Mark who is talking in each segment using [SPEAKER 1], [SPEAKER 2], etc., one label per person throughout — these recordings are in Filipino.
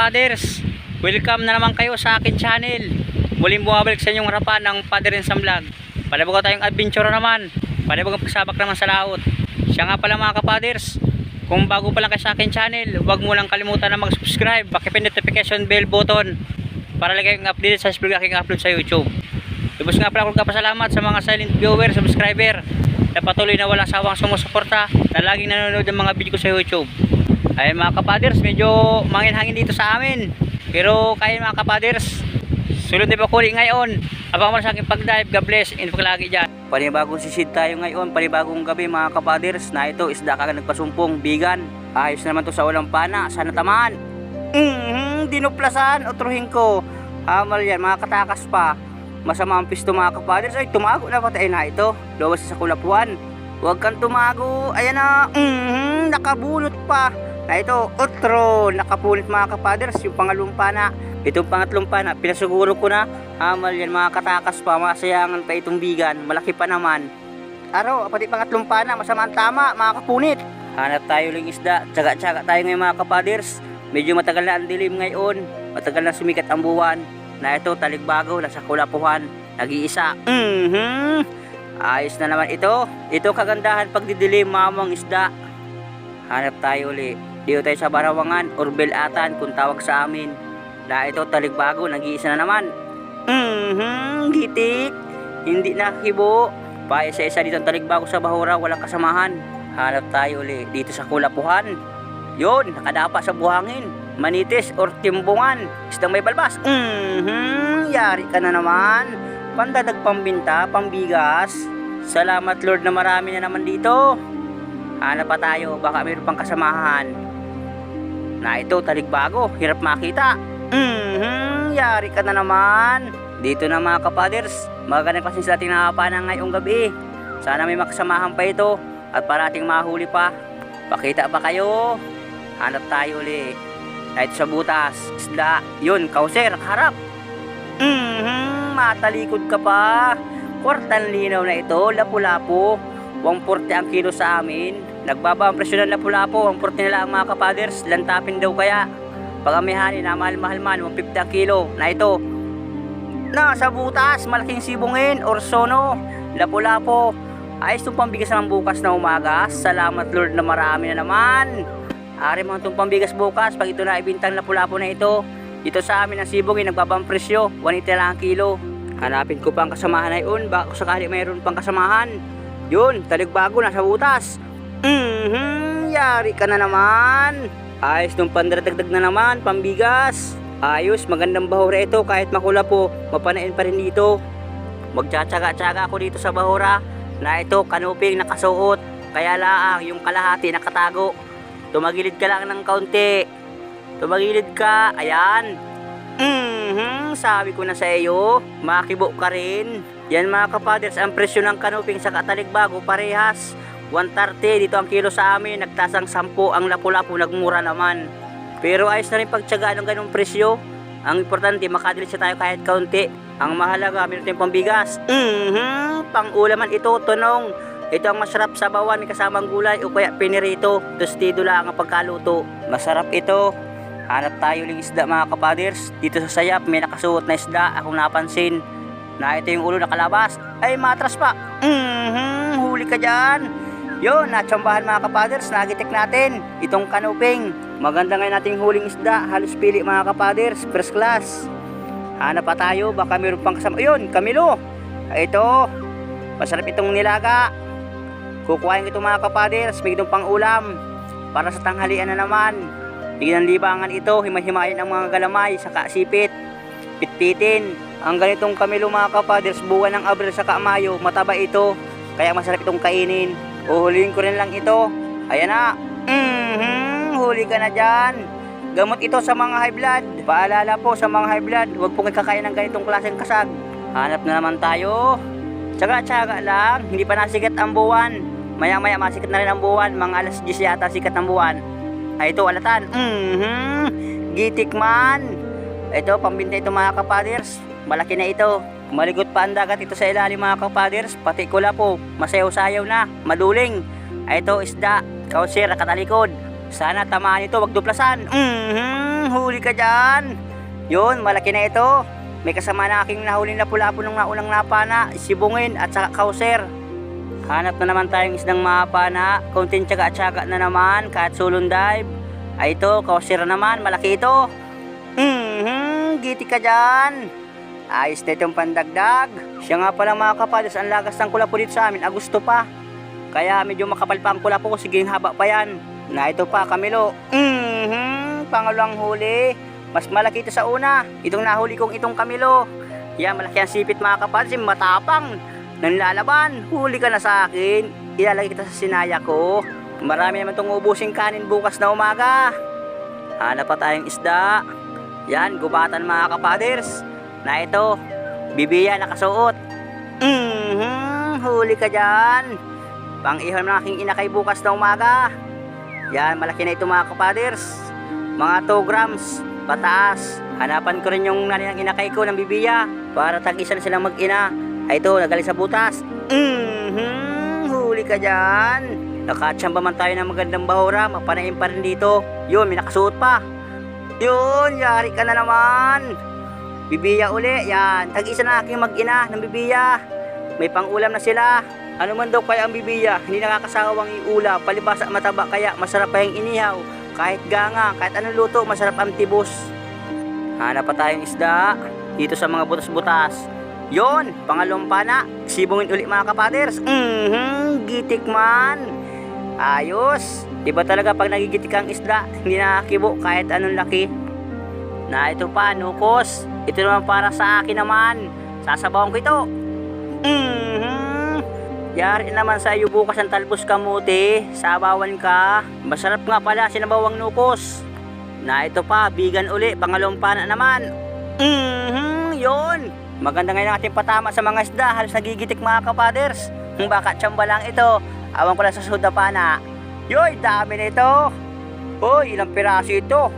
[SPEAKER 1] kapaders Welcome na naman kayo sa akin channel. Muling bumabalik sa inyong harapan ng Father and Sam Vlog Palabago tayong adventure naman. Palabago pagsabak naman sa laot. Siya nga pala mga kapaders. Kung bago pa lang kayo sa akin channel Huwag mo lang kalimutan na mag-subscribe. Pakipin notification bell button Para lagi kayong update sa vlog aking upload sa YouTube. Lubos nga pala akong kapasalamat sa mga silent viewer, subscriber na patuloy na walang sawang sumusuporta na laging nanonood ng mga video ko sa YouTube. Ay mga kapaders, medyo mangin-hangin dito sa amin. Pero kaya mga kapaders, sulod na bakuli ngayon. Abangan mo sa aking pag-dive, God bless, and paglagi dyan. Panibagong sisid tayo ngayon, panibagong gabi mga kapaders, na ito isda kagad nagpasumpong, bigan. Ayos naman to sa walang pana, sana tamaan. Mm-hmm, dinuplasan, otruhin ko. Hamal yan, mga katakas pa. Masama ang pisto mga kapaders. Ay, tumago na patay na ito. Luwas sa kulapuan. Huwag kang tumago. Ayan na. Mm, nakabulot pa. Na ito, otro. Nakapunit mga kapaders. Yung pangalawang pana. Itong pangatlong pana. Pinasuguro ko na. Hamal yan mga katakas pa. Masayangan pa itong bigan. Malaki pa naman. Araw, pati pangatlong pana. Masama ang tama mga kapunit. Hanap tayo lang isda. Tsaga-tsaga tayo ngayon mga kapaders. Medyo matagal na ang dilim ngayon. Matagal na sumikat ang buwan na ito taligbago nasa kulapuhan nag-iisa mhm ayos na naman ito ito kagandahan pag didilim mamang isda hanap tayo uli dito tayo sa Barawangan or Belatan kung tawag sa amin. Na ito taligbago nag-iisa na naman. Mhm gitik. Hindi nakibo pa isa-isa dito ang taligbago sa Bahura walang kasamahan. Hanap tayo uli dito sa kulapuhan. Yun nakadapa sa buhangin. Manitis or timbungan. Isdang may balbas. Mhm yari ka na naman. Pandadag pambinta pambigas. Salamat lord na marami na naman dito. Hanap pa tayo. Baka mayroon pang kasamahan na ito taligbago hirap makita. Mhm yari ka na naman. Dito na mga kapaders. Magandang klaseng sa ating nakapana ngayong gabi. Sana may makasamahan pa ito at parating mahuli pa. Pakita pa kayo. Hanap tayo ulit kahit sa butas, isda, yun, kauser, harap. Mhm, matalikod ka pa. Kwartan linaw na ito, lapu-lapu. Wang porte ang kilo sa amin. Nagbaba ang presyo ng lapu-lapu, ang porte nila ang mga kapaders, lantapin daw kaya. Pag amihani na mahal-mahal man, 150 ang kilo. Na ito, na sa butas, malaking sibungin, or sono, lapu-lapu. Ayos itong pambigas ng bukas na umaga. Salamat Lord na marami na naman. Ari mo itong pambigas bukas pag ito na ibintang na pulapo na ito. Dito sa amin ang sibong ay nagbabang presyo, 180 lang ang kilo. Hanapin ko pang kasamahan na yun, baka sakali mayroon pang kasamahan. Yun, taligbago nasa butas. Mhm, yari ka na naman. Ayos nung pandradagdag na naman, pambigas. Ayos, magandang bahura ito kahit makula po, mapanain pa rin dito. Magtsatsaga-tsaga ako dito sa bahura na ito kanuping nakasuot. Kaya laang yung kalahati nakatago. Tumagilid ka lang ng kaunti. Tumagilid ka. Ayan. Mhm, sabi ko na sa iyo, makibo ka rin. Yan mga kapaders, ang presyo ng kanuping sa kataligbago parehas. 130 dito ang kilo sa amin, nagtasang 10 ang lapu-lapu, nagmura naman. Pero ayos na rin pagtsagaan ng ganong presyo. Ang importante, makadilit siya tayo kahit kaunti. Ang mahalaga, meron tayong pambigas. Mhm, pang-ulaman ito, tunong. Ito ang masarap sa bawan, kasamang gulay o kaya pinirito. Tostido lang ang pagkaluto. Masarap ito. Hanap tayo ng isda mga kapaders. Dito sa sayap, may nakasuot na isda. Akong napansin. Na ito yung ulo nakalabas. Ay, matras pa. Mhm, huli ka dyan. Yun, natsambahan mga kapaders. Nagitik natin. Itong kanuping. Maganda ngayon nating huling isda. Halos pili mga kapaders. First class. Hanap pa tayo. Baka mayroon pang kasama. Yun, Camilo. Ito. Masarap itong nilaga. Kukuhain itong mga kapaders, may itong pang ulam para sa tanghalian na naman. Bigyan ng libangan ito, himay-himayin ang mga galamay sa kasipit. Pitpitin. Ang ganitong kamilo mga kapaders, buwan ng Abril sa Mayo, mataba ito. Kaya masarap itong kainin. Uhulihin ko rin lang ito. Ayan na. Mhm, huli ka na dyan. Gamot ito sa mga high blood. Paalala po sa mga high blood, huwag po kayo kakain ng ganitong klaseng kasag. Hanap na naman tayo. Tsaga-tsaga lang, hindi pa nasikat ang buwan. Maya-maya masikat na rin ang buwan, mga alas 10 yata sikat ang buwan. Ay ito, alatan. Mhm. Gitik man. Ito, pambinta ito mga kapaders. Malaki na ito. Maligot pa ang dagat ito sa ilalim mga kapaders. Pati kula po, masayaw-sayaw na, maduling. Ay ito, isda, kausir, katalikod. Sana tamaan ito, wag duplasan. Mhm. Huli ka dyan. Yun, malaki na ito. May kasama na aking nahuli na pula-po nung naunang napana, sibungin at saka kauser. Hanap na naman tayong isdang mapana, konting tiyaga at na naman, kahit sulong dive. Ay ito, kauser naman, malaki ito. Mhm, giti ka dyan. Ayos na itong pandagdag. Siya nga pala mga kapadas, ang lagas ng kulapo dito sa amin, Agusto pa. Kaya medyo makapal pa ang kulapo ko, sige haba pa yan. Na ito pa, Camilo. Mhm, pangalawang huli. Mas malaki ito sa una. Itong nahuli kong itong Camilo. Yan, malaki ang sipit mga kapadas, yung matapang. Nang lalaban, huli ka na sa akin. Ilalagay kita sa sinaya ko. Marami naman itong ubusing kanin bukas na umaga. Hanap pa tayong isda. Yan, gubatan mga kapaders. Na ito, bibiya nakasuot. Mhm, huli ka dyan. Pang ihon ng aking inakay bukas na umaga. Yan, malaki na ito mga kapaders. Mga 2 grams, pataas. Hanapan ko rin yung nani ng inakay ko ng bibiya para tag-isa na silang mag-ina. Ay ito, nagaling sa butas. Mhm, huli ka dyan. Nakatsamba man tayo ng magandang bahura, mapanayin pa rin dito. Yun, may nakasuot pa. Yun, yari ka na naman. Bibiya uli, yan. Tag-isa na aking mag-ina ng bibiya. May pang-ulam na sila. Ano man daw kaya ang bibiya, hindi nakakasawang iula, palibasa at mataba kaya masarap pa yung inihaw. Kahit ganga, kahit anong luto, masarap ang tibos. Hanap pa tayong isda dito sa mga butas-butas. Yon, pangalawang pana, sibungin uli mga kapaders. Mhm, gitik man. Ayos. Diba talaga pag nagigitik ang isda, hindi nakakibo kahit anong laki. Na ito pa, nukos. Ito naman para sa akin naman. Sasabawan ko ito. Mhm. Yari naman sa iyo bukas ang talbos kamuti. Sabawan ka. Masarap nga pala sinabawang nukos. Na ito pa, bigan uli. Pangalawang pana naman. Mhm, yon. Maganda ngayon ang ating patama sa mga isda. Halos nagigitik mga kapaders. Kung baka tsamba lang ito. Awan ko lang sa suda pana. Yoy, dami nito. Hoy, ilang piraso ito.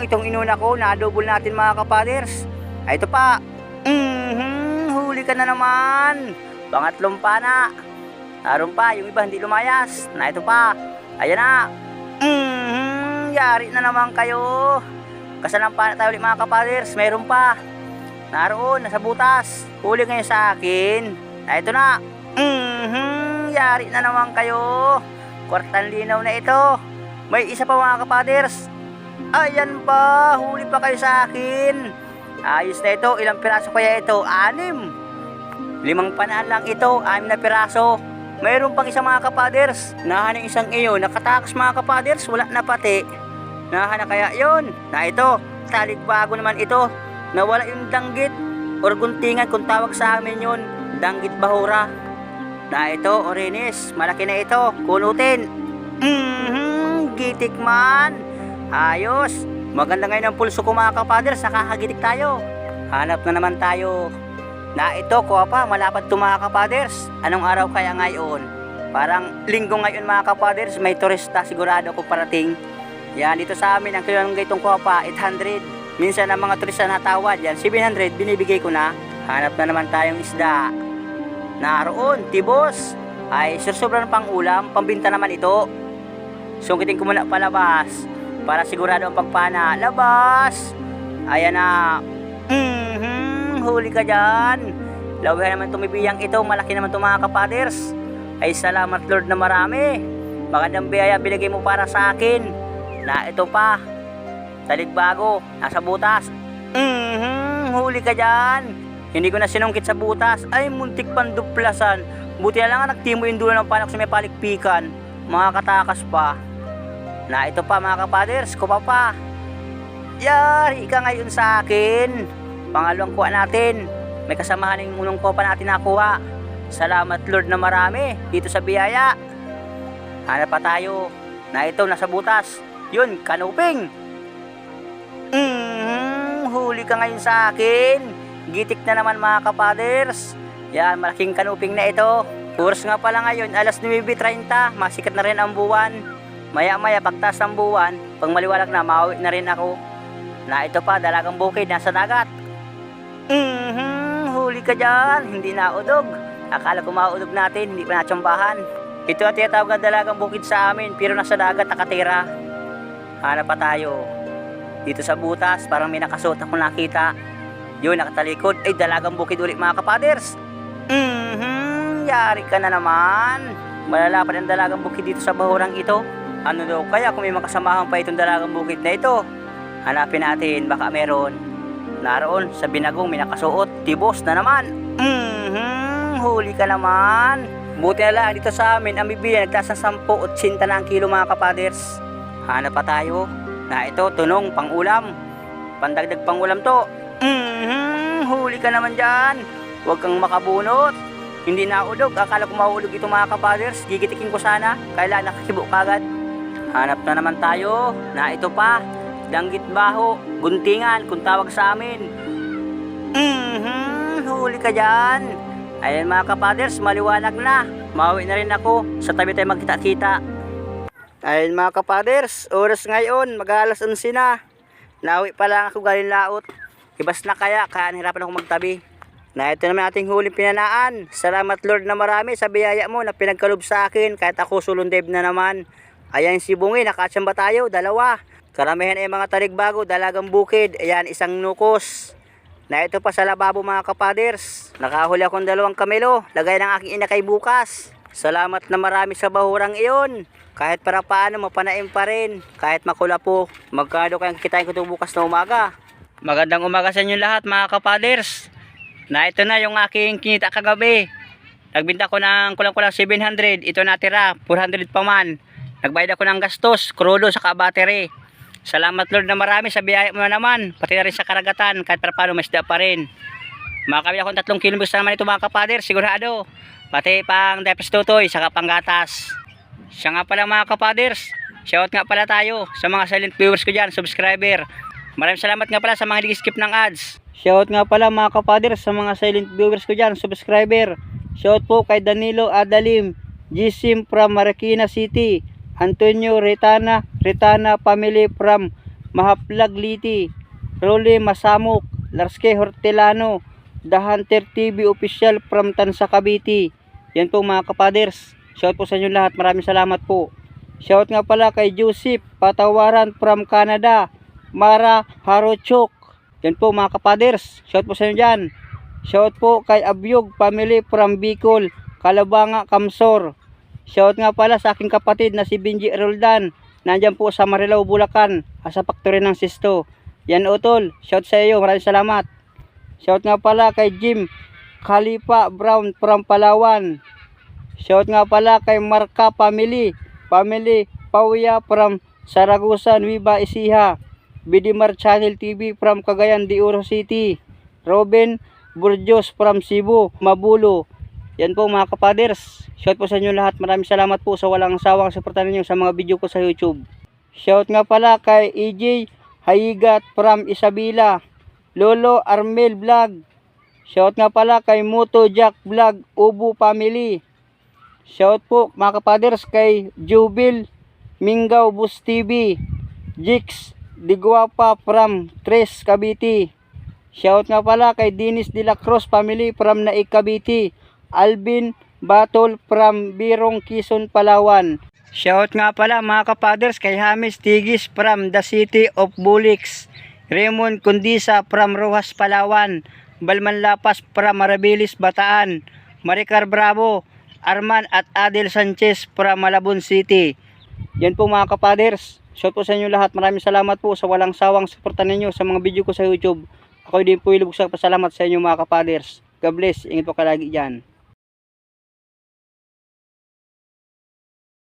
[SPEAKER 1] Itong inuna ko, nadouble natin mga kapaders. Ay, ito pa. Mhm, huli ka na naman. Pangatlong pa na. Naroon pa, yung iba hindi lumayas. Na ito pa. Ayan na. Mhm, yari na naman kayo. Kasalang pa na tayo ulit mga kapaders. Mayroon pa. Naroon, nasa butas. Huli ngayon sa akin. Na ito na. Mhm, yari na naman kayo. Kwartang linaw na ito. May isa pa mga kapaders. Ayan pa, huli pa kayo sa akin. Ayos na ito, ilang piraso kaya ito? Anim. Limang panaan lang ito, anim na piraso. Mayroon pang isang mga kapaders. Nahan ng isang iyo, nakatakas mga kapaders, wala na pati. Nahan na kaya yon. Na ito, talig bago naman ito. Nawala yung danggit or guntingan kung tawag sa amin yun. Danggit bahura. Na ito, orinis, malaki na ito, kunutin. Mhm, gitik man. Ayos. Maganda ngayon ang pulso ko mga kapaders, nakakagitik tayo. Hanap na naman tayo. Na ito, kuha pa, malapad to mga kapaders. Anong araw kaya ngayon? Parang linggo ngayon mga kapaders, may turista sigurado ko parating. Yan, dito sa amin, ang kilo ng gaitong kuha pa, 800. Minsan ang mga turista natawad, yan, 700, binibigay ko na. Hanap na naman tayong isda. Naroon, tibos. Ay, sursobra ng pang ulam, pambinta naman ito. Sungkitin ko muna palabas para sigurado ang pagpana. Labas! Ayan na. Mhm, huli ka dyan. Lawihan naman tumibiyang ito. Malaki naman itong mga kapaders. Ay salamat Lord na marami. Magandang biyaya binigay mo para sa akin. Na ito pa. Taligbago. Nasa butas. Mhm, huli ka dyan. Hindi ko na sinungkit sa butas. Ay, muntik panduplasan. Buti na lang nagtimo yung dulo ng panak sa may palikpikan. Mga katakas pa. Na ito pa mga kapaders, kupa pa. Yari ka ngayon sa akin. Pangalawang kuha natin. May kasamahan yung unang kopa natin nakuha. Salamat Lord na marami dito sa biyaya. Hanap pa tayo. Na ito, nasa butas. Yun, kanuping. Mhm, huli ka ngayon sa akin. Gitik na naman mga kapaders. Yan, malaking kanuping na ito. Oras nga pala ngayon, alas 9.30, masikat na rin ang buwan. Maya maya pagtaas ng buwan, pag maliwalag na, mauwi na rin ako. Na ito pa, dalagang bukid, nasa dagat. Mhm, huli ka dyan, hindi na udog. Akala ko maudog natin, hindi pa natsambahan. Ito ang tinatawag na dalagang bukid sa amin, pero nasa dagat nakatira. Hanap pa tayo. dito sa butas, parang may nakasuot ako nakita. Yun, nakatalikod, ay dalagang bukid ulit mga kapaders. Mhm, yari ka na naman. Malala pa ng dalagang bukid dito sa bahurang ito. Ano daw kaya kung may makasamahan pa itong dalagang bukid na ito? Hanapin natin, baka meron. Naroon, sa binagong may nakasuot, tibos na naman. Mhm, huli ka naman. Buti na lang dito sa amin, ang bibili nagtaas ng 10 at 80 na ang kilo mga kapaders. Hanap pa tayo. Na ito, tunong, pang ulam. Pandagdag pang ulam to. Mhm, huli ka naman dyan. Huwag kang makabunot. Hindi na ulog. Akala ko mahulog ito mga kapaders. Gigitikin ko sana. Kailan nakakibo kagad. Hanap na naman tayo. Na ito pa. Danggit baho. Guntingan kung tawag sa amin. Mhm, huli ka dyan. Ayan mga kapaders, maliwanag na. Mauwi na rin ako. Sa tabi tayo magkita-kita. Ayun mga kapaders, oras ngayon, mag-alas 11 na. Nawi pa lang ako galing laot. Ibas na kaya, kaya nahirapan ako magtabi. Na ito naman ating huling pinanaan. Salamat Lord na marami sa biyaya mo na pinagkalob sa akin kahit ako sulundeb na naman. Ayan si Bungi, nakatsamba tayo, dalawa. Karamihan ay mga taligbago, dalagang bukid. Ayan, isang nukos. Na ito pa sa lababo mga kapaders. Nakahuli akong dalawang kamelo. Lagay ng aking ina kay bukas. Salamat na marami sa bahurang iyon. Kahit para paano mapanaim pa rin. Kahit makula po. Magkano kayang kitain ko ito bukas na umaga. Magandang umaga sa inyo lahat mga kapaders. Na ito na yung aking kinita kagabi. Nagbinta ko ng kulang-kulang 700. Ito natira, 400 pa man. Nagbayad ako ng gastos, krudo sa battery. Salamat Lord na marami sa biyaya mo na naman. Pati na rin sa karagatan, kahit para paano masda pa rin. Makakabili akong tatlong kilometers naman ito mga kapader, sigurado. Pati pang depes tutoy, saka panggatas. Siya nga pala mga kapaders. Shout nga pala tayo sa mga silent viewers ko dyan, subscriber. Maraming salamat nga pala sa mga nag-skip ng ads. Shout nga pala mga kapaders sa mga silent viewers ko dyan, subscriber. Shout po kay Danilo Adalim, Gisim from Marikina City, Antonio Retana, Retana family from Mahaplag Liti, Rolly Masamok, Larske Hortelano, The Hunter TV official from Tansa Cavite. Yan po mga kapaders. Shout po sa inyo lahat. Maraming salamat po. Shout nga pala kay Joseph Patawaran from Canada. Mara Harochok. Yan po mga kapaders. Shout po sa inyo dyan. Shout po kay Abyog family from Bicol. Kalabanga, Kamsor. Shout nga pala sa aking kapatid na si Benji Roldan. Nandyan po sa Marilao, Bulacan. Sa factory ng Sisto. Yan utol. Shout sa iyo. Maraming salamat. Shout nga pala kay Jim Khalifa Brown from Palawan. Shout nga pala kay Marka Family. Family Pauya from Saragusa, Nueva Ecija. Bidimar Channel TV from Cagayan de Oro City. Robin Burjos from Cebu, Mabulo. Yan po mga kapaders. Shout po sa inyo lahat. Maraming salamat po sa walang sawang suporta ninyo sa mga video ko sa YouTube. Shout nga pala kay EJ Hayigat from Isabela. Lolo Armel Vlog. Shout nga pala kay Moto Jack Vlog Ubu Family. Shout po mga kapaders kay Jubil Mingaw Bus TV. Jix Digwapa from Tres Cavite. Shout nga pala kay Dinis De Cruz Family from Naik Cavite. Alvin Batol from Birong Quezon Palawan. Shout nga pala mga kapaders kay Hamis Tigis from the city of Bulix. Raymond Kundisa from Rojas Palawan. Balman Lapas from Marabilis Bataan. Maricar Bravo, Arman at Adel Sanchez from Malabon City. Yan po mga kapaders. Shout po sa inyo lahat. Maraming salamat po sa walang sawang suporta ninyo sa mga video ko sa YouTube. Ako din po ilubog sa pasalamat sa inyo mga kapaders. God bless. Ingat po kalagi dyan.